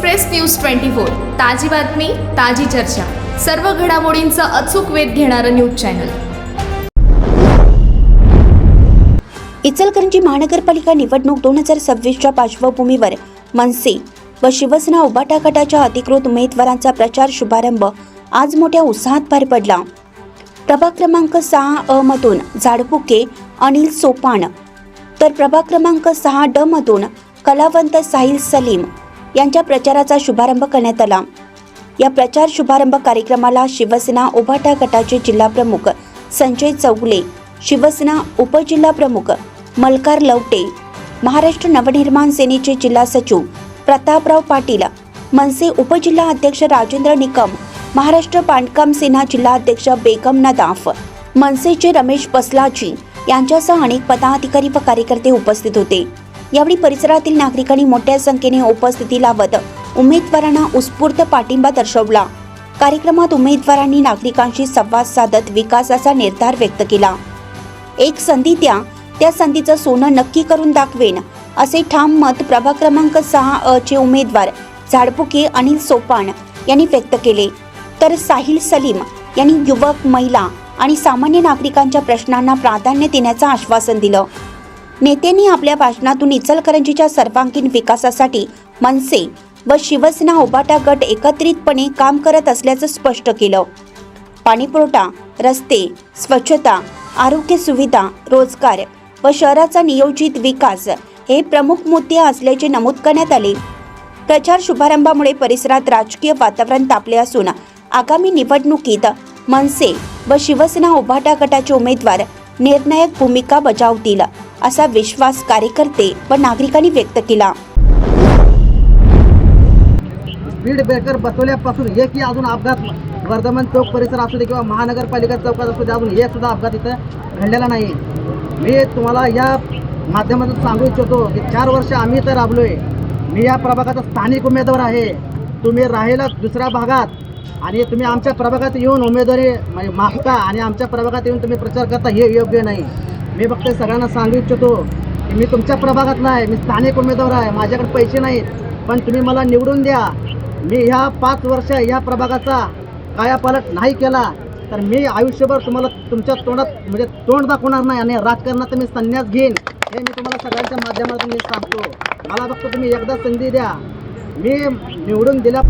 Express news twenty four ताजी बातमी ताजी चर्चा. सर्व घडामोडींचा अचूक वेध घेणारं न्यूज चॅनल. इचलकरंजी महानगरपालिका निवडणूक दोन हजार सव्वीसच्या पार्श्वभूमीवर मनसे व शिवसेना उबाटा गटाच्या अधिकृत उमेदवारांचा प्रचार शुभारंभ आज मोठ्या उत्साहात पार पडला. प्रभाग क्रमांक सहा अ मधून झाडपुके अनिल सोपान. तर प्रभाग क्रमांक सहा ड मधून कलावंत साहिल सलीम. यांच्या प्रचाराचा शुभारंभ करण्यात आला. या प्रचार शुभारंभ कार्यक्रमाला शिवसेना उभाटा गटाचे जिल्हाप्रमुख संजय चौगुले शिवसेना उपजिल्हाप्रमुख मलकार लवटे महाराष्ट्र नवनिर्माण सेनेचे जिल्हा सचिव प्रतापराव पाटील मनसे उपजिल्हा अध्यक्ष राजेंद्र निकम महाराष्ट्र बांधकाम सेना जिल्हाध्यक्ष बेगम नदाफ मनसेचे रमेश बसलाजी यांच्यासह अनेक पदाधिकारी व कार्यकर्ते उपस्थित होते. यावेळी परिसरातील नागरिकांनी मोठ्या संख्येने उपस्थिती लावत उमेदवारांना उत्स्फूर्त पाठिंबा दर्शवला. कार्यक्रमात उमेदवारांनी नागरिकांशी संवाद साधत विकासाचा निर्धार व्यक्त केला. एक संधी द्या त्या संधीचं सोनं नक्की करून दाखवेन असे ठाम मत प्रभाग क्रमांक सहा अ चे उमेदवार झाडपुके अनिल सोपान यांनी व्यक्त केले. तर साहिल सलीम यांनी युवक महिला आणि सामान्य नागरिकांच्या प्रश्नांना प्राधान्य देण्याचं आश्वासन दिलं. नेत्यांनी आपल्या भाषणातून इचलकरंजीच्या सर्वांगीण विकासासाठी मनसे व शिवसेना उबाटा गट एकत्रितपणे काम करत असल्याचं स्पष्ट केलं. पाणीपुरवठा रस्ते स्वच्छता आरोग्य सुविधा रोजगार व शहराचा नियोजित विकास हे प्रमुख मुद्दे असल्याचे नमूद करण्यात आले. प्रचार शुभारंभामुळे परिसरात राजकीय वातावरण तापले असून आगामी निवडणुकीत मनसे व शिवसेना उभाटा गटाचे उमेदवार निर्णायक भूमिका बजावतील. असा विश्वास कार्यकर्ते व नागरिकांनी व्यक्त केला. स्पीड ब्रेकर बसवल्यापासून एकही अजून अपघात वर्धमान चौक परिसर असू दे किंवा महानगरपालिका चौकात असू दे अजून एक सुद्धा अपघात इथं घडलेला नाही. मी तुम्हाला या माध्यमातून सांगू इच्छितो की चार वर्ष आम्ही इथं राबलो आहे मी या प्रभागाचा स्थानिक उमेदवार आहे. तुम्ही राहिला दुसऱ्या भागात आणि तुम्ही आमच्या प्रभागात येऊन उमेदवारी म्हणजे मागता आणि आमच्या प्रभागात येऊन तुम्ही प्रचार करता हे योग्य नाही. मी फक्त सगळ्यांना सांगू इच्छितो की मी तुमच्या प्रभागातला आहे मी स्थानिक उमेदवार आहे माझ्याकडे पैसे नाहीत पण तुम्ही मला निवडून द्या. मी ह्या पाच वर्ष ह्या प्रभागाचा कायापालट नाही केला तर मी आयुष्यभर तुम्हाला तुमच्या तोंडात म्हणजे तोंड दाखवणार नाही आणि राजकारणात मी संन्यास घेईन हे मी तुम्हाला सगळ्यांच्या माध्यमातून मी सांगतो. मला फक्त तुम्ही एकदा संधी द्या. मी निवडून दिल्या